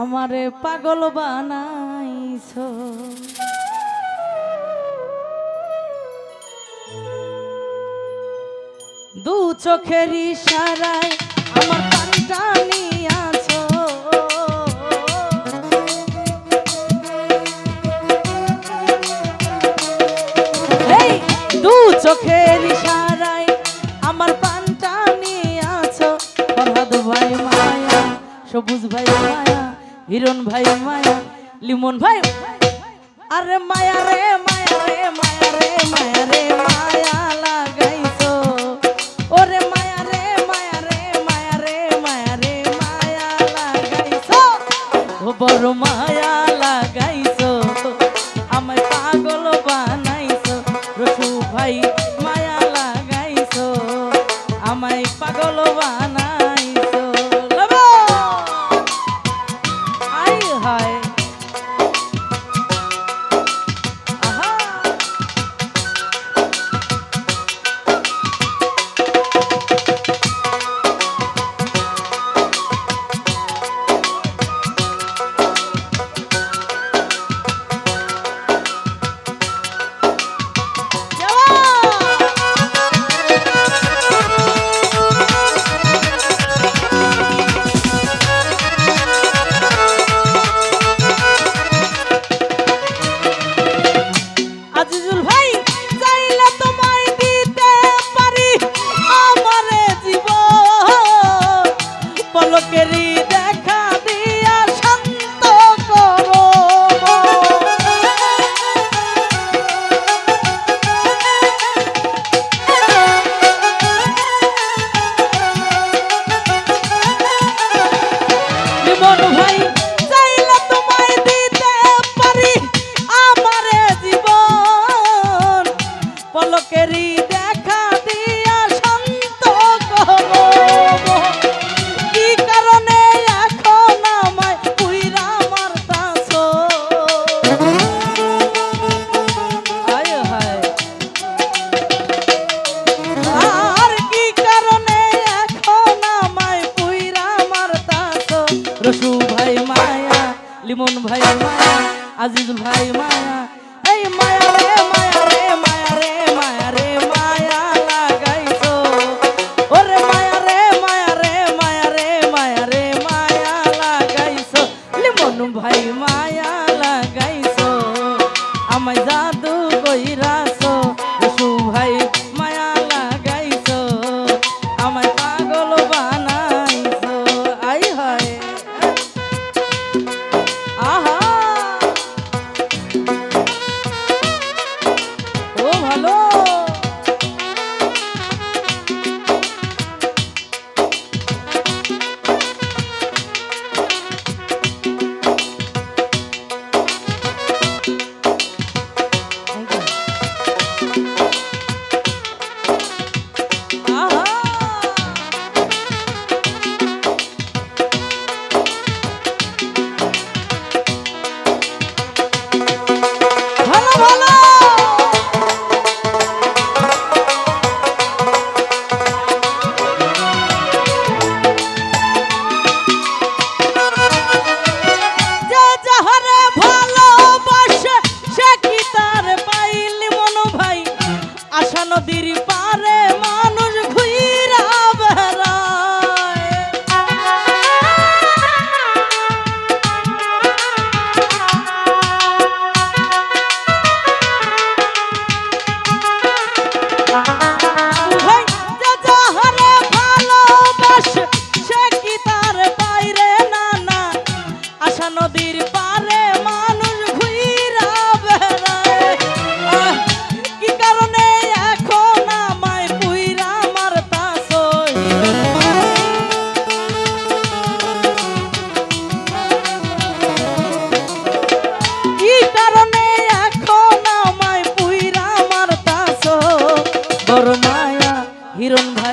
আমারে পাগল বানাইছ। দু চোখের ইশারায় আমার পানি টানি লিমন ভাই। আরে মায়া রে মায়া রে মায়া রে মায়া রে মায়া lo que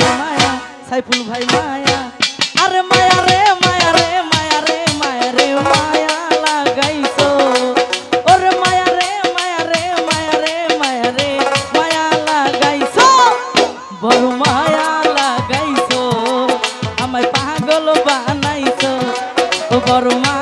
ভাই মায়া, সাইফুল ভাই মায়া। আরে মায়া রে মায়া রে মায়া রে মায়া রে, মায়া লাগাইছো। ওরে মায়া রে মায়া রে মায়া রে মায়া রে, মায়া লাগাইছো। বড় মায়া লাগাইছো, আমায় পাগল বানাইছো। ও বড় মায়া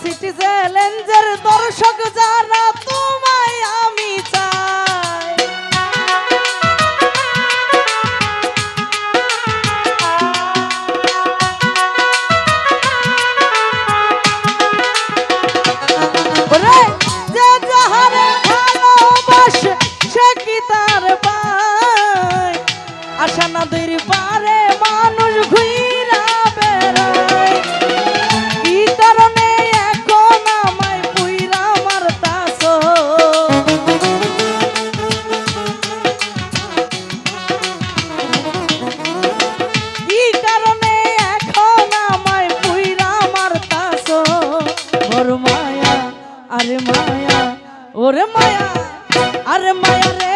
সিটি চ্যালেঞ্জের দর্শক যারা আরে মায়া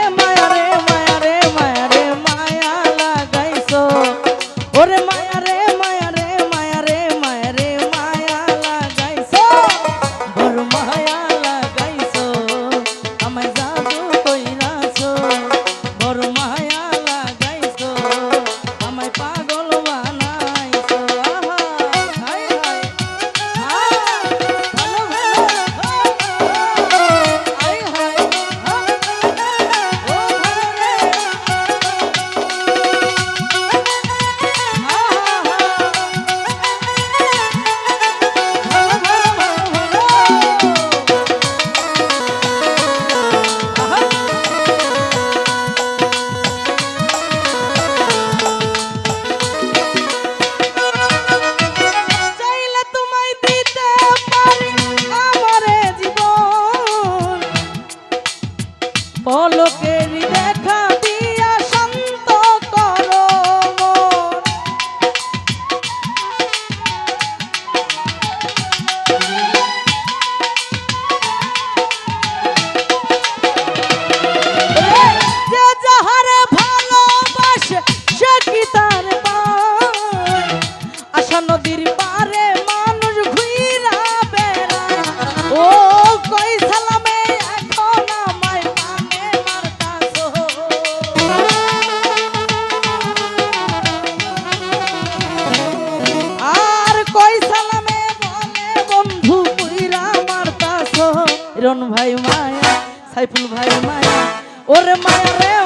মায়া রে